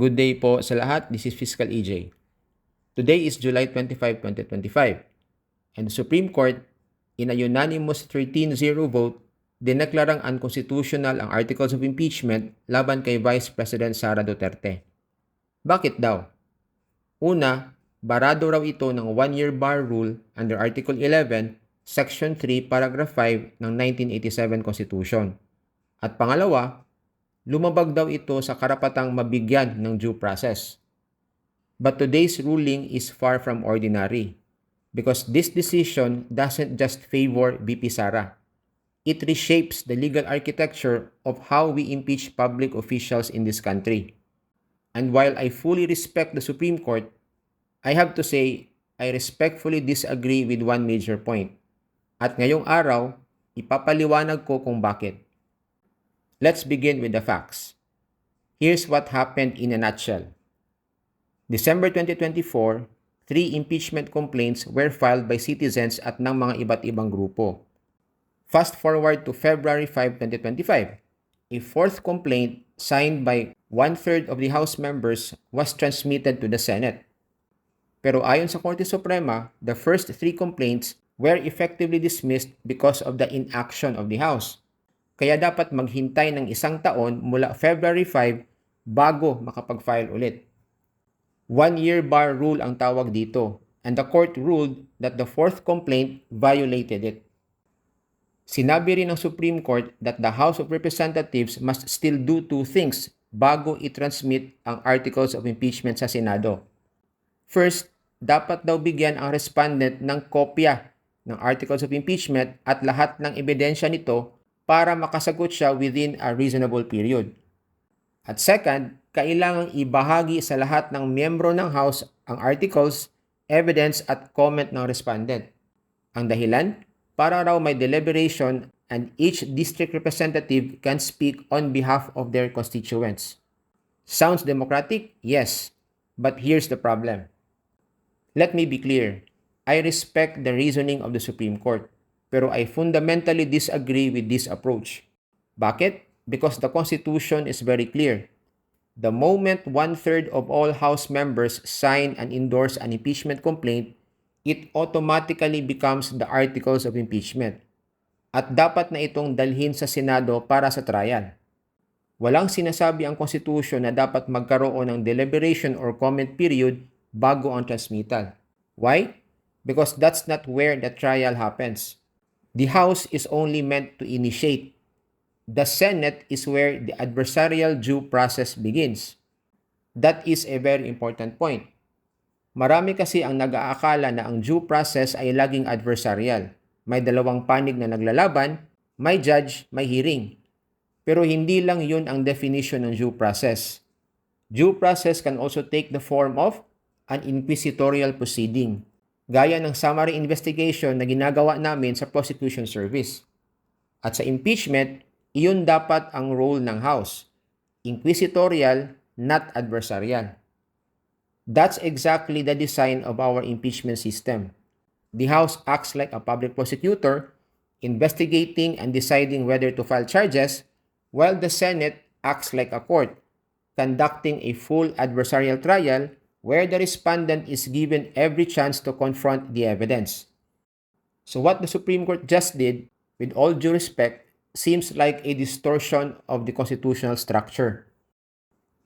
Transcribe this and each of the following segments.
Good day po sa lahat. This is Fiscal EJ. Today is July 25, 2025. And the Supreme Court, in a unanimous 13-0 vote, dineklarang unconstitutional ang articles of impeachment laban kay Vice President Sara Duterte. Bakit daw? Una, barado raw ito ng one-year bar rule under Article 11, Section 3, Paragraph 5 ng 1987 Constitution. At pangalawa, lumabag daw ito sa karapatang mabigyan ng due process. But today's ruling is far from ordinary because this decision doesn't just favor BP Sara. It reshapes the legal architecture of how we impeach public officials in this country. And while I fully respect the Supreme Court, I have to say I respectfully disagree with one major point. At ngayong araw, ipapaliwanag ko kung bakit. Let's begin with the facts. Here's what happened in a nutshell. December 2024, three impeachment complaints were filed by citizens at ng mga iba't ibang grupo. Fast forward to February 5, 2025. A fourth complaint signed by one-third of the House members was transmitted to the Senate. Pero ayon sa Korte Suprema, the first three complaints were effectively dismissed because of the inaction of the House. Kaya dapat maghintay ng isang taon mula February 5 bago makapag-file ulit. One-year bar rule ang tawag dito and the court ruled that the fourth complaint violated it. Sinabi rin ng Supreme Court that the House of Representatives must still do two things bago i-transmit ang articles of impeachment sa Senado. First, dapat daw bigyan ang respondent ng kopya ng articles of impeachment at lahat ng ebidensya nito para makasagot siya within a reasonable period. At second, kailangang ibahagi sa lahat ng miyembro ng House ang articles, evidence at comment ng respondent. Ang dahilan, para raw may deliberation and each district representative can speak on behalf of their constituents. Sounds democratic? Yes. But here's the problem. Let me be clear. I respect the reasoning of the Supreme Court, pero I fundamentally disagree with this approach. Bakit? Because the Constitution is very clear. The moment one-third of all House members sign and endorse an impeachment complaint, it automatically becomes the articles of impeachment. At dapat na itong dalhin sa Senado para sa trial. Walang sinasabi ang Constitution na dapat magkaroon ng deliberation or comment period bago ang transmittal. Why? Because that's not where the trial happens. The House is only meant to initiate. The Senate is where the adversarial due process begins. That is a very important point. Marami kasi ang nag-aakala na ang due process ay laging adversarial. May dalawang panig na naglalaban, may judge, may hearing. Pero hindi lang yun ang definition ng due process. Due process can also take the form of an inquisitorial proceeding, gaya ng summary investigation na ginagawa namin sa prosecution service. At sa impeachment, iyon dapat ang role ng House. Inquisitorial, not adversarial. That's exactly the design of our impeachment system. The House acts like a public prosecutor, investigating and deciding whether to file charges, while the Senate acts like a court, conducting a full adversarial trial where the respondent is given every chance to confront the evidence. So, what the Supreme Court just did, with all due respect, seems like a distortion of the constitutional structure.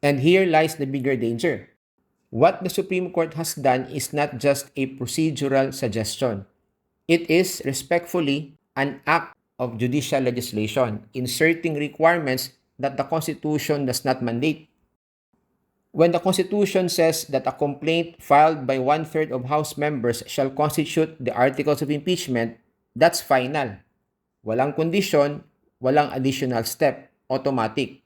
And here lies the bigger danger. What the Supreme Court has done is not just a procedural suggestion. It is, respectfully, an act of judicial legislation, inserting requirements that the Constitution does not mandate. When the Constitution says that a complaint filed by one-third of House members shall constitute the articles of impeachment, that's final. Walang kondisyon, walang additional step, automatic.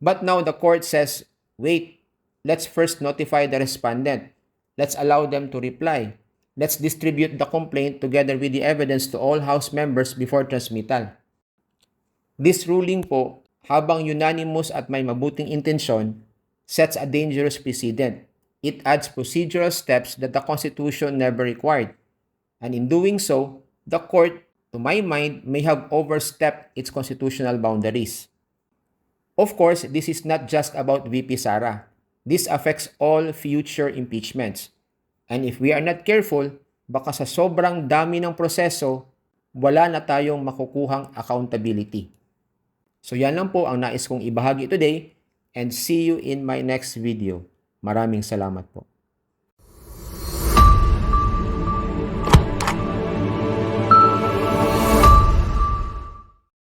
But now the court says, wait, let's first notify the respondent. Let's allow them to reply. Let's distribute the complaint together with the evidence to all House members before transmittal. This ruling po, habang unanimous at may mabuting intensyon, sets a dangerous precedent. It adds procedural steps that the Constitution never required. And in doing so, the court, to my mind, may have overstepped its constitutional boundaries. Of course, this is not just about VP Sara. This affects all future impeachments. And if we are not careful, baka sa sobrang dami ng proseso, wala na tayong makukuhang accountability. So yan lang po ang nais kong ibahagi today and see you in my next video. Maraming salamat po.